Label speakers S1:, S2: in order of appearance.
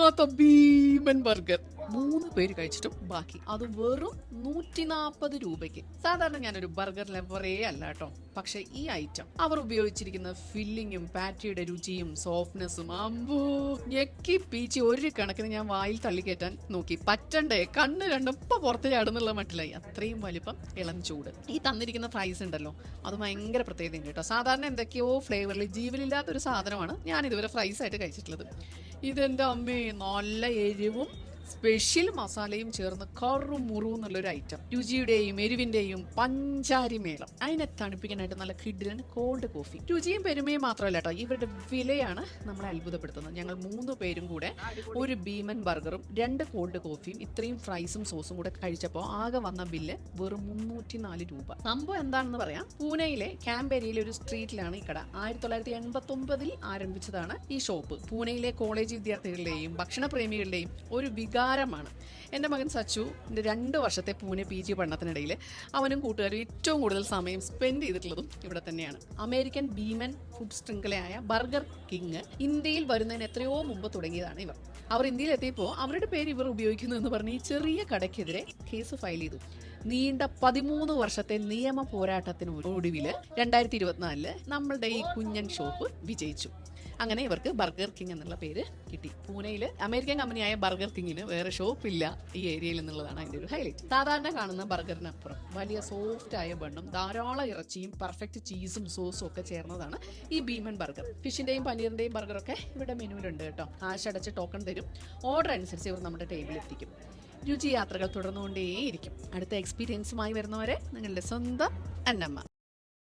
S1: മുടങ്ങാത്ത ഭീമൻ burger മൂന്ന് പേര് കഴിച്ചിട്ടും ബാക്കി. അത് വെറും നൂറ്റി നാൽപ്പത് രൂപയ്ക്ക്. സാധാരണ ഞാനൊരു ബർഗർ ലെവറേ അല്ല കേട്ടോ. പക്ഷെ ഈ ഐറ്റം. അവർ ഉപയോഗിച്ചിരിക്കുന്ന ഫില്ലിങ്ങും പാറ്റിയുടെ രുചിയും സോഫ്റ്റ്നെസ്സും അമ്പോ ഞെക്കി പീച്ചി ഒരു കണക്കിന് ഞാൻ വായിൽ തള്ളിക്കയറ്റാൻ നോക്കി. പറ്റണ്ടേ? കണ്ണ് രണ്ടും ഇപ്പൊ പുറത്ത് ചാടുന്നുള്ള മട്ടിലായി. അത്രയും വലിപ്പം ഇളം ചൂട്. ഈ തന്നിരിക്കുന്ന ഫ്രൈസ് ഉണ്ടല്ലോ. അത് ഭയങ്കര പ്രത്യേകതയുണ്ട് കേട്ടോ. സാധാരണ എന്തൊക്കെയോ ഫ്ലേവറിൽ ജീവനില്ലാത്ത ഒരു സാധനമാണ് ഞാൻ ഇതുവരെ ഫ്രൈസ് ആയിട്ട് കഴിച്ചിട്ടുള്ളത്. ഇതെന്റെ അമ്മേ നല്ല എരിവും സ്പെഷ്യൽ മസാലയും ചേർന്ന് കറു മുറു എന്നുള്ളൊരു ഐറ്റം രുചിയുടെയും എരിവിന്റെയും പഞ്ചാരി മേളം. അതിനെ തണുപ്പിക്കാനായിട്ട് നല്ല കിഡിലൻ കോൾഡ് കോഫി രുചിയും പെരുമയും മാത്രമല്ല കേട്ടോ ഇവരുടെ വിലയാണ് നമ്മളെ അത്ഭുതപ്പെടുത്തുന്നത്. ഞങ്ങൾ മൂന്ന് പേരും കൂടെ ഒരു ഭീമൻ ബർഗറും രണ്ട് കോൾഡ് കോഫിയും ഇത്രയും ഫ്രൈസും സോസും കൂടെ കഴിച്ചപ്പോൾ ആകെ വന്ന ബില്ല് വെറും മുന്നൂറ്റി നാല് രൂപ. സംഭവം എന്താണെന്ന് പറയാം. പൂനെയിലെ ക്യാമ്പേരിയിലെ ഒരു സ്ട്രീറ്റിലാണ് ഈ കട. ആയിരത്തി തൊള്ളായിരത്തി എൺപത്തി ഒമ്പതിൽ ആരംഭിച്ചതാണ് ഈ ഷോപ്പ് പൂനെയിലെ കോളേജ് വിദ്യാർത്ഥികളുടെയും ഭക്ഷണപ്രേമികളുടെയും ഒരു വികാരമാണ് എന്റെ മകൻ സച്ചു എന്റെ രണ്ട് വർഷത്തെ പൂനെ പി ജി പഠനത്തിനിടയിൽ അവനും കൂട്ടുകാരും ഏറ്റവും കൂടുതൽ സമയം സ്പെൻഡ് ചെയ്തിട്ടുള്ളതും ഇവിടെ തന്നെയാണ്. അമേരിക്കൻ ഭീമൻ ഫുഡ് ശൃംഖലയായ ബർഗർ കിങ് ഇന്ത്യയിൽ വരുന്നതിന് എത്രയോ മുമ്പ് തുടങ്ങിയതാണ് ഇവർ. അവർ ഇന്ത്യയിലെത്തിയപ്പോൾ അവരുടെ പേര് ഇവർ ഉപയോഗിക്കുന്നു എന്ന് പറഞ്ഞ് ഈ ചെറിയ കടയ്ക്കെതിരെ കേസ് ഫയൽ ചെയ്തു. നീണ്ട പതിമൂന്ന് വർഷത്തെ നിയമ പോരാട്ടത്തിന് ഒടുവിൽ രണ്ടായിരത്തി ഇരുപത്തിനാലിൽ നമ്മളുടെ ഈ കുഞ്ഞൻ ഷോപ്പ് വിജയിച്ചു. അങ്ങനെ ഇവർക്ക് ബർഗർ കിങ് എന്നുള്ള പേര് കിട്ടി. പൂനെയിൽ അമേരിക്കൻ കമ്പനിയായ ബർഗർ കിങ്ങിന് വേറെ ഷോപ്പ് ഇല്ല ഈ ഏരിയയിൽ എന്നുള്ളതാണ് അതിന്റെ ഒരു ഹൈലൈറ്റ് സാധാരണ കാണുന്ന ബർഗറിനപ്പുറം വലിയ സോഫ്റ്റ് ആയ ബണ്ണും ധാരാളം ഇറച്ചിയും പെർഫെക്റ്റ് ചീസും സോസും ഒക്കെ ചേർന്നതാണ് ഈ ഭീമൻ ബർഗർ ഫിഷിന്റെയും പനീറിന്റെയും ബർഗറൊക്കെ ഇവിടെ മെനുവിലുണ്ട് കേട്ടോ. ആശടച്ച് ടോക്കൺ തരും. ഓർഡർ അനുസരിച്ച് ഇവർ നമ്മുടെ ടേബിളിൽ എത്തിക്കും. രുചി യാത്രകൾ തുടർന്നുകൊണ്ടേയിരിക്കും. അടുത്ത എക്സ്പീരിയൻസുമായി വരുന്നവരെ നിങ്ങളുടെ സ്വന്തം അന്നമ്മ.